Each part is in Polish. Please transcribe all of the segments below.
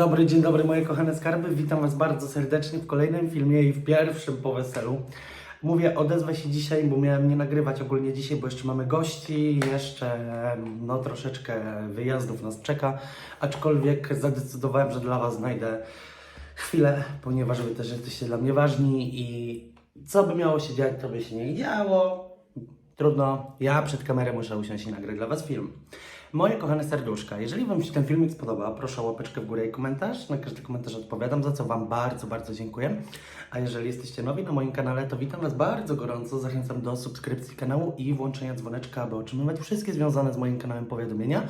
Dobry, dzień dobry moje kochane skarby. Witam Was bardzo serdecznie w kolejnym filmie i w pierwszym po weselu. Mówię, odezwę się dzisiaj, bo miałem nie nagrywać ogólnie dzisiaj, bo jeszcze mamy gości, jeszcze no troszeczkę wyjazdów nas czeka, aczkolwiek zadecydowałem, że dla Was znajdę chwilę, ponieważ Wy też jesteście dla mnie ważni i co by miało się dziać, to by się nie działo. Trudno, ja przed kamerą muszę usiąść i nagrać dla Was film. Moje kochane serduszka, jeżeli Wam się ten filmik spodoba, proszę o łapeczkę w górę i komentarz. Na każdy komentarz odpowiadam, za co Wam bardzo, bardzo dziękuję. A jeżeli jesteście nowi na moim kanale, to witam Was bardzo gorąco. Zachęcam do subskrypcji kanału i włączenia dzwoneczka, aby otrzymywać wszystkie związane z moim kanałem powiadomienia.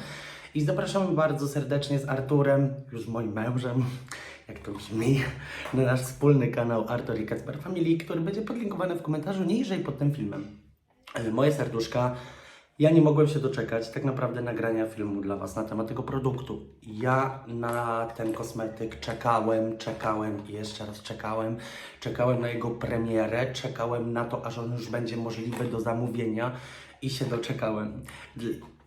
I zapraszamy bardzo serdecznie z Arturem, już moim mężem, jak to brzmi, na nasz wspólny kanał Artur i Kacper Family, który będzie podlinkowany w komentarzu niżej pod tym filmem. E, Moje serduszka, ja nie mogłem się doczekać tak naprawdę nagrania filmu dla Was na temat tego produktu. Ja na ten kosmetyk czekałem, czekałem i jeszcze raz czekałem. Czekałem na jego premierę, czekałem na to, aż on już będzie możliwy do zamówienia i się doczekałem.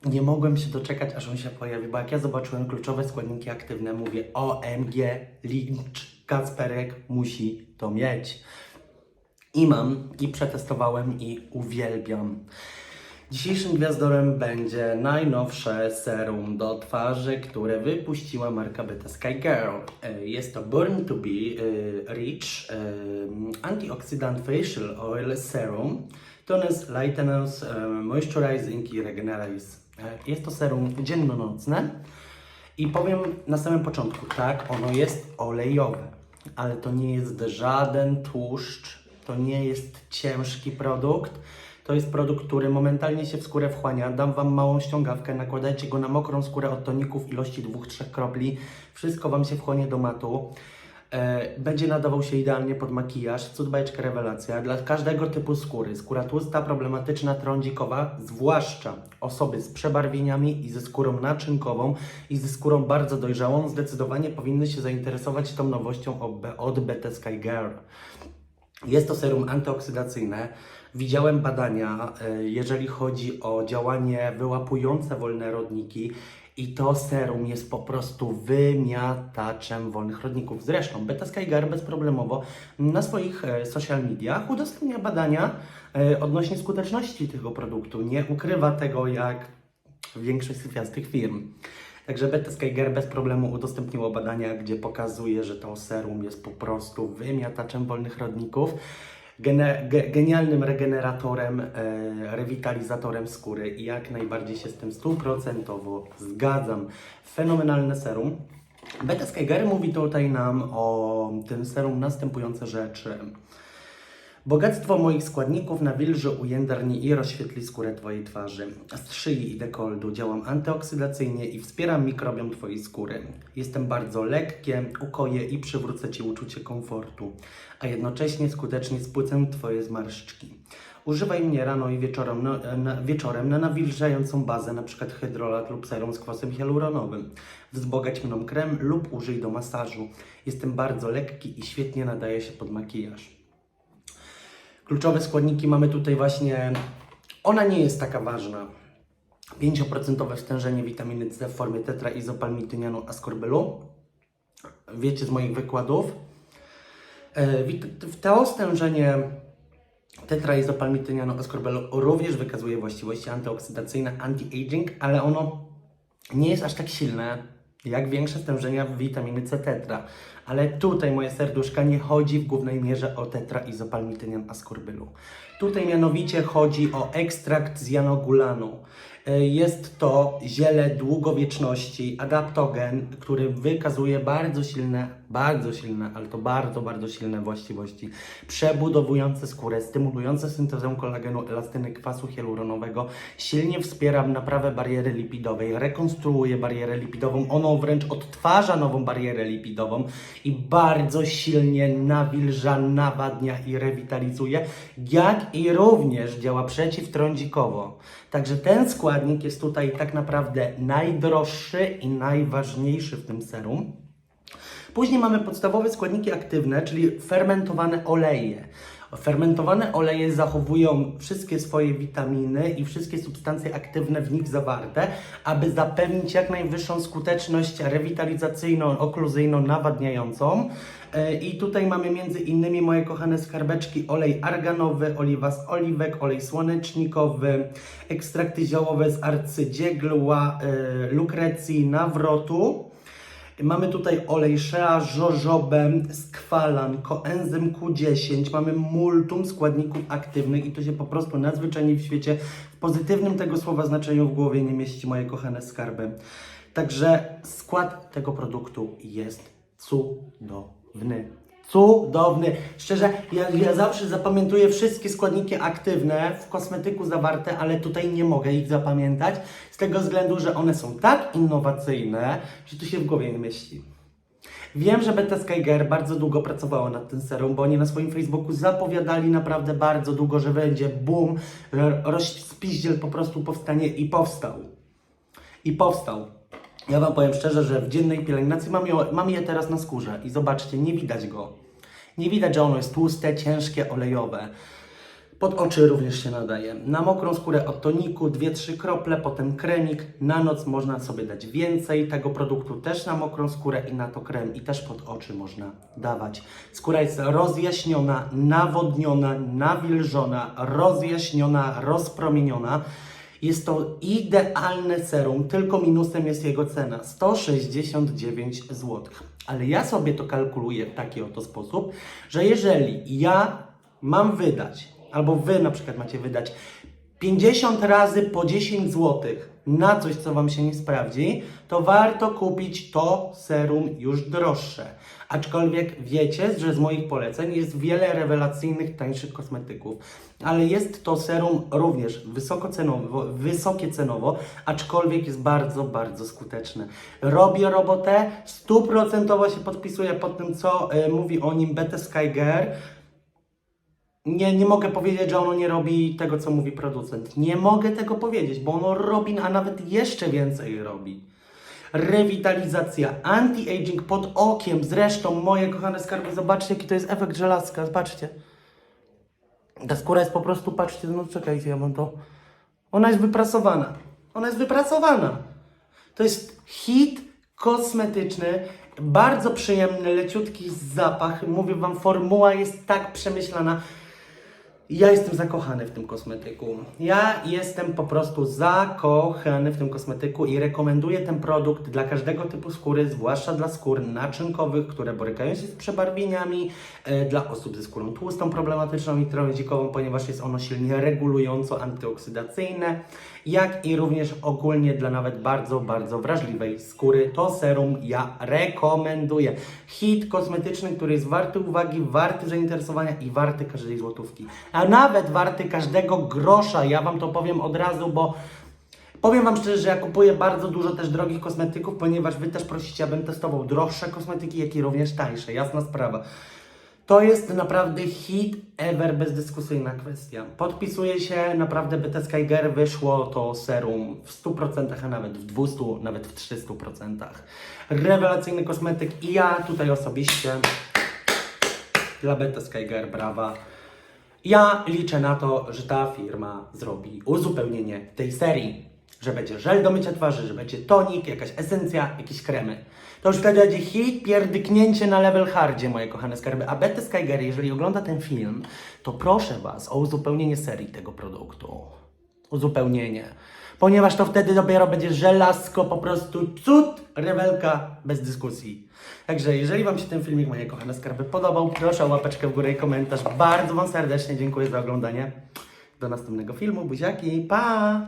Nie mogłem się doczekać, aż on się pojawi, bo jak ja zobaczyłem kluczowe składniki aktywne, mówię OMG, Lynch, Kacperek musi to mieć. I mam, i przetestowałem, i uwielbiam. Dzisiejszym gwiazdorem będzie najnowsze serum do twarzy, które wypuściła marka Beta Sky Girl. E, Jest to Born to Be e, Rich e, Antioxidant Facial Oil Serum. Tonus Lightens e, Moisturizing i Regeneralize. E, Jest to serum dzienno-nocne. I powiem na samym początku, tak, ono jest olejowe, ale to nie jest żaden tłuszcz, to nie jest ciężki produkt. To jest produkt, który momentalnie się w skórę wchłania. Dam Wam małą ściągawkę, nakładajcie go na mokrą skórę od toników ilości 2-3 kropli. Wszystko Wam się wchłonie do matu. E, będzie nadawał się idealnie pod makijaż, cud bajeczka rewelacja dla każdego typu skóry. Skóra tłusta, problematyczna, trądzikowa, zwłaszcza osoby z przebarwieniami i ze skórą naczynkową i ze skórą bardzo dojrzałą, zdecydowanie powinny się zainteresować tą nowością od BT Sky Girl. Jest to serum antyoksydacyjne. Widziałem badania, e, jeżeli chodzi o działanie wyłapujące wolne rodniki i to serum jest po prostu wymiataczem wolnych rodników. Zresztą Beta Skygar bezproblemowo na swoich e, social mediach udostępnia badania e, odnośnie skuteczności tego produktu. Nie ukrywa tego jak większość syfiastych firm. Także Beta bez problemu udostępniło badania, gdzie pokazuje, że to serum jest po prostu wymiataczem wolnych rodników, genialnym regeneratorem, e, rewitalizatorem skóry i jak najbardziej się z tym stuprocentowo zgadzam. Fenomenalne serum. Beta mówi tutaj nam o tym serum następujące rzeczy. Bogactwo moich składników nawilży, ujędrni i rozświetli skórę Twojej twarzy. Z szyi i dekoldu działam antyoksydacyjnie i wspieram mikrobiom Twojej skóry. Jestem bardzo lekkie, ukoję i przywrócę Ci uczucie komfortu, a jednocześnie skutecznie spłycę Twoje zmarszczki. Używaj mnie rano i wieczorem na, na, wieczorem na nawilżającą bazę, np. hydrolat lub serum z kwasem hialuronowym. Wzbogać mną krem lub użyj do masażu. Jestem bardzo lekki i świetnie nadaje się pod makijaż. Kluczowe składniki mamy tutaj właśnie. Ona nie jest taka ważna. 5% stężenie witaminy C w formie tetraizopalmitynianu ascorbylu. Wiecie z moich wykładów. E, To stężenie tetraizopalmitynianu ascorbylu również wykazuje właściwości antyoksydacyjne, anti-aging, ale ono nie jest aż tak silne jak większe stężenia witaminy C tetra. Ale tutaj, moje serduszka, nie chodzi w głównej mierze o tetraizopalmitynian ascorbylu. Tutaj mianowicie chodzi o ekstrakt z janogulanu. E, Jest to ziele długowieczności, adaptogen, który wykazuje bardzo silne, bardzo silne, ale to bardzo, bardzo silne właściwości przebudowujące skórę, stymulujące syntezę kolagenu, elastyny kwasu hialuronowego, silnie wspiera naprawę bariery lipidowej, rekonstruuje barierę lipidową, ono wręcz odtwarza nową barierę lipidową i bardzo silnie nawilża, nawadnia i rewitalizuje, jak i również działa przeciwtrądzikowo. Także ten składnik jest tutaj tak naprawdę najdroższy i najważniejszy w tym serum. Później mamy podstawowe składniki aktywne, czyli fermentowane oleje. Fermentowane oleje zachowują wszystkie swoje witaminy i wszystkie substancje aktywne w nich zawarte, aby zapewnić jak najwyższą skuteczność rewitalizacyjną, okluzyjną, nawadniającą. E, I tutaj mamy między innymi moje kochane skarbeczki olej arganowy, oliwa z oliwek, olej słonecznikowy, ekstrakty ziołowe z arcydziegła, e, lukrecji, nawrotu. Mamy tutaj olej shea, jojoba, skwalan, koenzym Q10, mamy multum składników aktywnych i to się po prostu nadzwyczajnie w świecie w pozytywnym tego słowa znaczeniu w głowie nie mieści moje kochane skarby. Także skład tego produktu jest cudowny. Cudowny. Szczerze, ja, ja zawsze zapamiętuję wszystkie składniki aktywne w kosmetyku zawarte, ale tutaj nie mogę ich zapamiętać z tego względu, że one są tak innowacyjne, że to się w głowie nie mieści. Wiem, że Beta Skyger bardzo długo pracowała nad tym serum, bo oni na swoim Facebooku zapowiadali naprawdę bardzo długo, że będzie boom, rozpiździel po prostu powstanie i powstał. I powstał. Ja Wam powiem szczerze, że w dziennej pielęgnacji mam, ją, mam je teraz na skórze i zobaczcie, nie widać go. Nie widać, że ono jest tłuste, ciężkie, olejowe. Pod oczy również się nadaje. Na mokrą skórę od toniku 2-3 krople, potem kremik. Na noc można sobie dać więcej tego produktu też na mokrą skórę i na to krem i też pod oczy można dawać. Skóra jest rozjaśniona, nawodniona, nawilżona, rozjaśniona, rozpromieniona. Jest to idealne serum, tylko minusem jest jego cena 169 zł. Ale ja sobie to kalkuluję w taki oto sposób, że jeżeli ja mam wydać, albo wy na przykład macie wydać 50 razy po 10 zł na coś, co Wam się nie sprawdzi, to warto kupić to serum już droższe. Aczkolwiek wiecie, że z moich poleceń jest wiele rewelacyjnych, tańszych kosmetyków, ale jest to serum również wysokocenowo, wysokie cenowo, aczkolwiek jest bardzo, bardzo skuteczne. Robi robotę, stuprocentowo się podpisuje pod tym, co y, mówi o nim Beta Skyger nie, nie mogę powiedzieć, że ono nie robi tego, co mówi producent. Nie mogę tego powiedzieć, bo ono robi, a nawet jeszcze więcej robi. Rewitalizacja, anti-aging pod okiem. Zresztą, moje kochane skarby, zobaczcie, jaki to jest efekt żelazka. Zobaczcie. Ta skóra jest po prostu, patrzcie, no czekajcie, ja mam to. Ona jest wyprasowana. Ona jest wyprasowana. To jest hit kosmetyczny, bardzo przyjemny, leciutki zapach. Mówię Wam, formuła jest tak przemyślana. Ja jestem zakochany w tym kosmetyku. Ja jestem po prostu zakochany w tym kosmetyku i rekomenduję ten produkt dla każdego typu skóry, zwłaszcza dla skór naczynkowych, które borykają się z przebarwieniami, e, dla osób ze skórą tłustą, problematyczną i trądzikową, ponieważ jest ono silnie regulująco antyoksydacyjne, jak i również ogólnie dla nawet bardzo, bardzo wrażliwej skóry. To serum ja rekomenduję. Hit kosmetyczny, który jest warty uwagi, warty zainteresowania i warty każdej złotówki. A nawet warty każdego grosza. Ja Wam to powiem od razu, bo Powiem Wam szczerze, że ja kupuję bardzo dużo też drogich kosmetyków, ponieważ Wy też prosicie, abym testował droższe kosmetyki, jak i również tańsze. Jasna sprawa. To jest naprawdę hit ever, bezdyskusyjna kwestia. Podpisuję się, naprawdę Beta Skyger wyszło to serum w 100%, a nawet w 200, nawet w 300%. Rewelacyjny kosmetyk i ja tutaj osobiście dla Beta Skyger brawa. Ja liczę na to, że ta firma zrobi uzupełnienie tej serii. Że będzie żel do mycia twarzy, że będzie tonik, jakaś esencja, jakieś kremy. To już wtedy będzie hit, pierdyknięcie na level hardzie, moje kochane skarby. A Betty Skyger, jeżeli ogląda ten film, to proszę Was o uzupełnienie serii tego produktu. Uzupełnienie. Ponieważ to wtedy dopiero będzie żelazko, po prostu cud, rewelka, bez dyskusji. Także jeżeli Wam się ten filmik, moje kochane skarby, podobał, proszę o łapeczkę w górę i komentarz. Bardzo Wam serdecznie dziękuję za oglądanie. Do następnego filmu. Buziaki, pa!